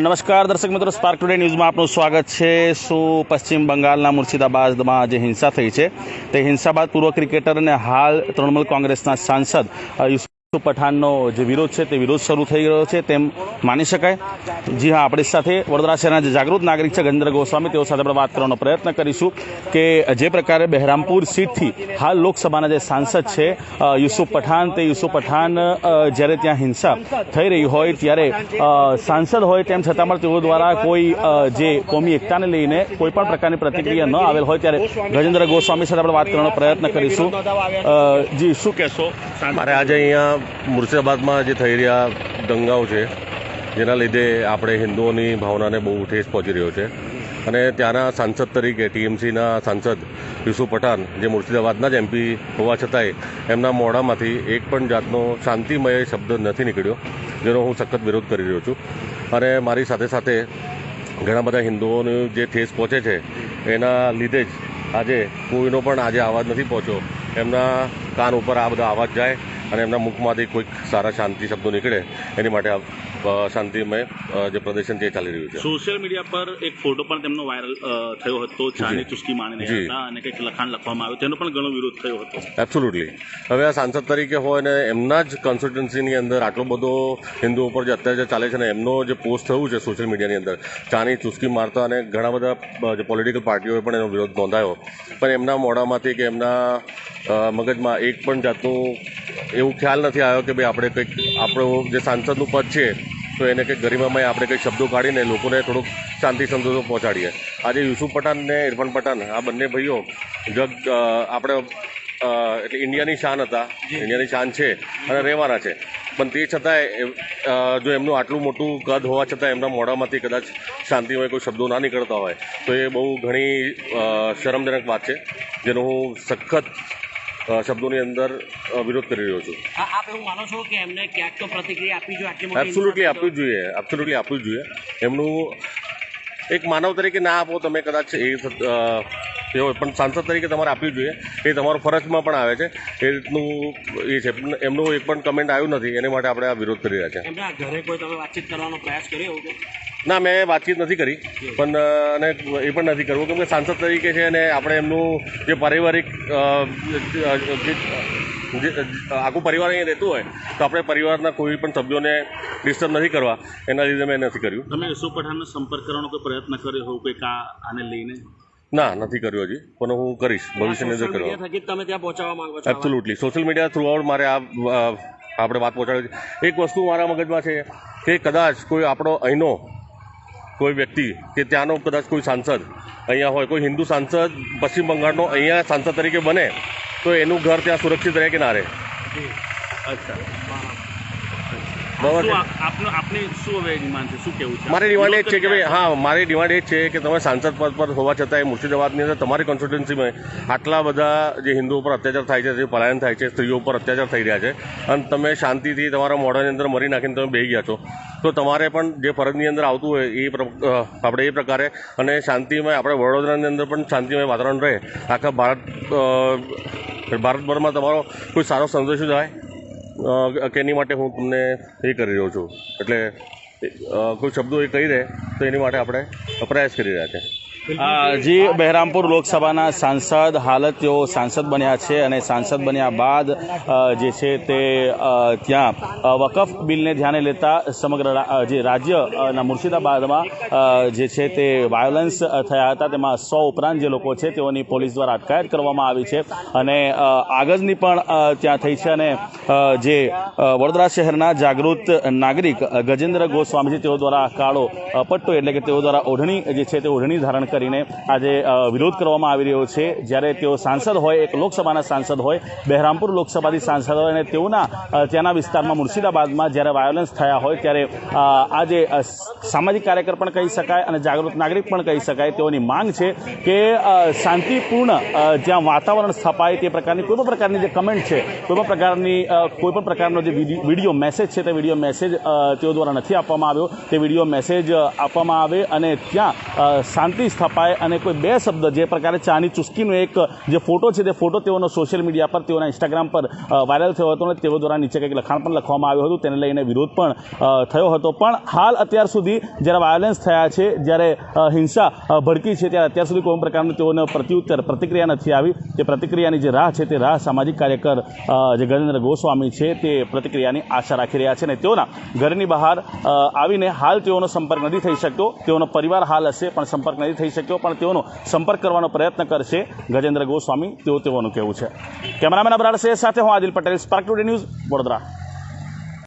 નમસ્કાર દર્શક મિત્રો સ્પાર્ક ટુડે ન્યૂઝમાં આપનું સ્વાગત છે. શું પશ્ચિમ બંગાળના મુર્શિદાબાદમાં જે હિંસા થઈ છે, તે હિંસા બાદ પૂર્વ ક્રિકેટર અને હાલ તૃણમૂલ કોંગ્રેસના સાંસદ પઠાણનો જે વિરોધ છે તે વિરોધ શરૂ થઈ રહ્યો છે, તેમ માની શકાય. જી હા, આપણી સાથે વડોદરા શહેરના જે જાગૃત નાગરિક છે ગજેન્દ્ર ગોસ્વામી, તેઓ સાથે આપણે વાત કરવાનો પ્રયત્ન કરીશું કે જે પ્રકારે બહેરામપુર સીટથી હાલ લોકસભાના જે સાંસદ છે યુસુફ પઠાણ, તે યુસુફ પઠાણ જ્યારે ત્યાં હિંસા થઈ રહી હોય, ત્યારે સાંસદ હોય તેમ છતાં પણ તેઓ દ્વારા કોઈ જે કોમી એકતાને લઈને કોઈ પણ પ્રકારની પ્રતિક્રિયા ન આવેલ હોય, ત્યારે ગજેન્દ્ર ગોસ્વામી સાથે આપણે વાત કરવાનો પ્રયત્ન કરીશું. જી, શું કહેશો? મારે આજે અહીંયા મુર્શિદાબાદમાં જે થઈ રહ્યા દંગાઓ છે, જેના લીધે આપણે હિન્દુઓની ભાવનાને બહુ ઠેસ પહોંચી રહ્યો છે. અને ત્યાંના સાંસદ તરીકે, ટીએમસીના સાંસદ યુસુફ પઠાણ, જે મુર્શિદાબાદના જ એમપી હોવા છતાંય, એમના મોઢામાંથી એક પણ જાતનો શાંતિમય શબ્દ નથી નીકળ્યો, જેનો હું સખત વિરોધ કરી રહ્યો છું. અને મારી સાથે સાથે ઘણા બધા હિન્દુઓનું જે ઠેસ પહોંચે છે, એના લીધે જ આજે કોઈનો પણ આજે અવાજ નથી પહોંચ્યો. એમના કાન ઉપર આ બધા અવાજ જાય અને એમના મુખમાંથી કોઈક સારા શાંતિ શબ્દો નીકળે એની માટે શાંતિમય જે પ્રદર્શન છે ચાલી રહ્યું છે. સોશિયલ મીડિયા પર એક ફોટો પણ તેમનો વાયરલ થયો હતો ચાની ચુસ્કી માણીને હતા અને કંઈક લખાણ લખવામાં આવ્યું તેનો પણ ઘણો વિરોધ થયો હતો. એબ્સોલ્યુટલી હવે આ સાંસદ તરીકે હોય ને એમના જ કોન્સ્ટિટ્યુન્સીની અંદર આટલો બધો હિન્દુ ઉપર જે અત્યાચાર ચાલે છે ને એમનો જે પોસ્ટ થયું છે સોશિયલ મીડિયાની અંદર ચાની ચુસ્કી મારતા અને ઘણા બધા જે પોલિટિકલ પાર્ટીઓએ પણ એનો વિરોધ નોંધાયો. પણ એમના મોઢામાંથી કે એમના મગજમાં એક પણ જાતનું એવું ખ્યાલ નથી આવ્યો કે ભાઈ આપણે કંઈક આપણું જે સાંસદનું પદ છે તો એને કંઈક ગરિમામય આપણે કંઈક શબ્દો કાઢીને લોકોને થોડુંક શાંતિ સંતોષો પહોંચાડીએ. આજે યુસુફ પઠાણ ને ઇરફાન પઠાણ આ બંને ભાઈઓ જગ આપણે એટલે ઇન્ડિયાની શાન હતા. ઇન્ડિયાની શાન છે અને રહેવાના છે. પણ તે છતાંય જો એમનું આટલું મોટું કદ હોવા છતાં એમના મોઢામાંથી કદાચ શાંતિમય કોઈ શબ્દો ના નીકળતા હોય તો એ બહુ ઘણી શરમજનક વાત છે. જેનો હું સખત શબ્દોની અંદર વિરોધ કરી રહ્યો છું. આપ એવું માનો છો કે એમને ક્યાંક તો પ્રતિક્રિયા આપવી જોઈએ એબ્સોલ્યુટલી આપવી જોઈએ એબ્સોલ્યુટલી આપવું જોઈએ. એમનું એક માનવ તરીકે ના આપો તમે કદાચ એ હોય પણ સાંસદ તરીકે તમારે આપવી જોઈએ. એ તમારો ફરજમાં પણ આવે છે. એ રીતનું એ છે. એમનું એક પણ કમેન્ટ આવ્યું નથી એને માટે આપણે આ વિરોધ કરી રહ્યા છે. એમના ઘરે કોઈ તમે વાતચીત કરવાનો પ્રયાસ કર્યો ના મેં વાતચીત નથી કરી પણ અને એ પણ નથી કરવું. કેમકે સાંસદ તરીકે છે અને આપણે એમનું જે પારિવારિક આખું પરિવાર અહીંયા રહેતું હોય તો આપણે પરિવારના કોઈ પણ સભ્યોને ડિસ્ટર્બ નથી કરવા. એના લીધે મેં નથી કર્યું. તમે યુસુફ પઠાણનો સંપર્ક કરવાનો કોઈ પ્રયત્ન કર્યો હોવ કંઈક આને લઈને? ના નથી કર્યું હજી પણ હું કરીશ ભવિષ્યની અંદર કરવા. તમે ત્યાં પહોંચાડવા માંગો છો? એબ્સોલ્યુટલી સોશિયલ મીડિયા થ્રુઆઉટ મારે આ આપણે વાત પહોંચાડવી છે. એક વસ્તુ મારા મગજમાં છે કે કદાચ કોઈ આપણો અહીંનો કોઈ વ્યક્તિ કે ત્યાંનો કદાચ કોઈ સાંસદ અહીંયા હોય કોઈ હિન્દુ સાંસદ પશ્ચિમ બંગાળનો અહીંયા સાંસદ તરીકે બને તો એનું ઘર ત્યાં સુરક્ષિત રહે કે ના રહે? અચ્છા. મારી ડિમાન્ડ એ જ છે કે ભાઈ હા મારી ડિમાન્ડ એ જ છે કે તમે સાંસદ પદ પર હોવા છતાં મુર્શિદાબાદની અંદર તમારી કોન્સ્ટિટ્યુન્સીમાં આટલા બધા જે હિન્દુ ઉપર અત્યાચાર થાય છે જે પલાયન થાય છે સ્ત્રીઓ ઉપર અત્યાચાર થઈ રહ્યા છે અને તમે શાંતિથી તમારા મોઢાની અંદર મરી નાખીને તમે બેહી ગયા છો તો તમારે પણ જે ફરજની અંદર આવતું હોય એ આપણે એ પ્રકારે અને શાંતિમય આપણે વડોદરાની અંદર પણ શાંતિમય વાતાવરણ રહે. આખા ભારત ભારતભરમાં તમારો કોઈ સારો સંદેશો જાય? અ, કે એની માટે હું તમને એ કરી રહ્યો છું. એટલે કોઈ શબ્દો એ કહી દે. તો એની માટે આપણે પ્રયાસ કરી રહ્યા છે. અ, જી બહેરામપુર લોકસભાના સાંસદ હાલ તેઓ સાંસદ બન્યા છે અને સાંસદ બન્યા બાદ જે છે તે ત્યાં વકફ બિલને ધ્યાને લેતા સમગ્ર જે રાજ્યના મુર્શિદાબાદમાં જે છે તે વાયોલન્સ થયા હતા. તેમાં સો ઉપરાંત જે લોકો છે તેઓની પોલીસ દ્વારા અટકાયત કરવામાં આવી છે અને આગળની પણ ત્યાં થઈ છે અને જે વડોદરા શહેરના જાગૃત નાગરિક ગજેન્દ્ર ગોસ્વામીજી છે તેઓ દ્વારા કાળો અ, પટ્ટો એટલે કે તેઓ દ્વારા ઓઢણી જે છે તે ઓઢણી ધારણ કરીને આજે વિરોધ કરવામાં આવી રહ્યો છે. જ્યારે તેઓ સાંસદ હોય એક લોકસભાના સાંસદ હોય બહેરામપુર લોકસભાથી સાંસદ હોય અને તેઓના ત્યાંના વિસ્તારમાં મુર્શિદાબાદમાં જ્યારે વાયોલન્સ થયા હોય ત્યારે આજે સામાજિક કાર્યકર પણ કહી શકાય અને જાગૃત નાગરિક પણ કહી શકાય. તેઓની માંગ છે કે શાંતિપૂર્ણ જ્યાં વાતાવરણ સ્થપાય તે પ્રકારની કોઈ પણ પ્રકારની જે કમેન્ટ છે કોઈ પણ પ્રકારની કોઈ પણ પ્રકારનો જે વિડી- વીડિયો મેસેજ છે તે વીડિયો મેસેજ તેઓ દ્વારા નથી આપવામાં આવ્યો. તે વીડિયો મેસેજ અ, આપવામાં આવે અને ત્યાં શાંતિ સ્થપાય અને કોઈ બે શબ્દ, જે પ્રકારે ચાની ચુસ્કીનો એક, જે ફોટો છે તે ફોટો તેઓનો સોશિયલ મીડિયા પર, તેઓના ઇન્સ્ટાગ્રામ પર વાયરલ થયો હતો અને તેઓ દ્વારા નીચે કંઈક લખાણ પણ લખવામાં આવ્યું હતું. તેને લઈને વિરોધ પણ થયો હતો. પણ હાલ અત્યાર સુધી જ્યારે વાયોલન્સ થયા છે, જ્યારે હિંસા ભડકી છે, ત્યારે અત્યાર સુધી કોઈ પ્રકારનું તેઓને પ્રત્યુત્તર, પ્રતિક્રિયા નથી આવી. તે પ્રતિક્રિયાની જે રાહ છે તે રાહ સામાજિક કાર્યકર જે ગજેન્દ્ર ગોસ્વામી છે તે પ્રતિક્રિયાની આશા રાખી રહ્યા છે અને તેઓના ઘરની બહાર આવીને હાલ તેઓનો સંપર્ક નથી થઈ શકતો તેઓનો પરિવાર હાલ હશે, પણ સંપર્ક નથી થઈ શક્યો, પણ તેઓનો સંપર્ક કરવાનો પ્રયત્ન કરશે. ગજેન્દ્ર ગોસ્વામી, તેઓ તેઓનું કહેવું છે. કેમેરામેન અબરાર સે સાથે હું Adil Patel Spark Today News Vadodara.